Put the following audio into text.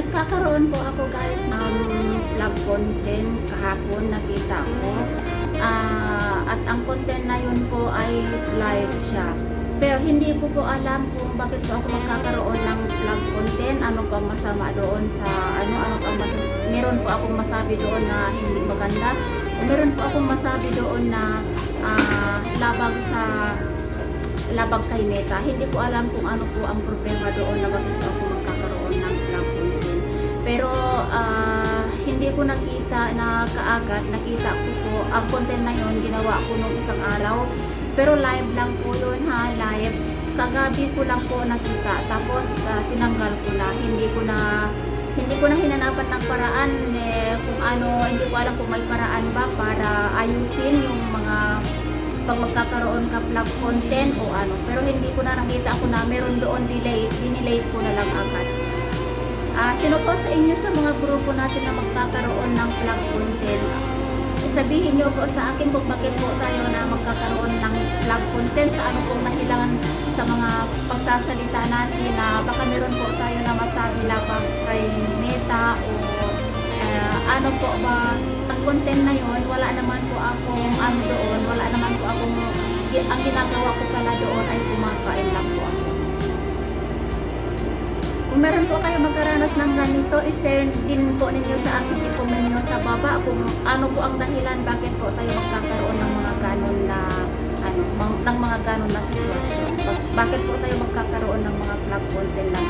Nagkakaroon po ako guys ng vlog content kahapon nakita ko. Ah, at ang content na yun po ay live siya. Pero hindi ko po alam kung bakit po ako magkakaroon ng vlog content, ano pang masama doon sa ano, ano pang masas meron po akong masabi doon na hindi maganda. O meron po akong masabi doon na ah, labag sa labag kay Meta. Hindi ko alam kung ano po ang problema doon ko nakita na kaagad, nakita ko po ang content na yon ginawa ko nung isang araw. Pero live lang po yun ha, live. Kagabi ko lang po nakita. Tapos ah, tinanggal ko na. Hindi ko na hindi ko na hinanapan ng paraan eh, kung ano, hindi ko alam kung may paraan ba para ayusin yung mga pag magkakaroon ka vlog content o ano. Pero hindi ko na nakita ako na meron doon delay, dinelate ko na lang agad. Ah, sino po sa inyo sa mga grupo natin na magkakaroon ng vlog content? Sabihin niyo po sa akin kung bakit po tayo na magkakaroon ng vlog content sa ano pong nahilangan sa mga pagsasalita natin na baka meron po tayo na masabi labang kay Meta o eh, ano po ba ang content na yon wala naman po akong ano doon wala naman po akong ang ginagawa ko pala doon kung meron po kayo magkaranas ng ganito, i-share din po ninyo sa akin, i-comment nyo sa baba kung ano po ang dahilan bakit po tayo magkakaroon ng mga ganon na ano, ng mga ganon na sitwasyon. Bak- Bakit po tayo magkakaroon ng mga vlog content na.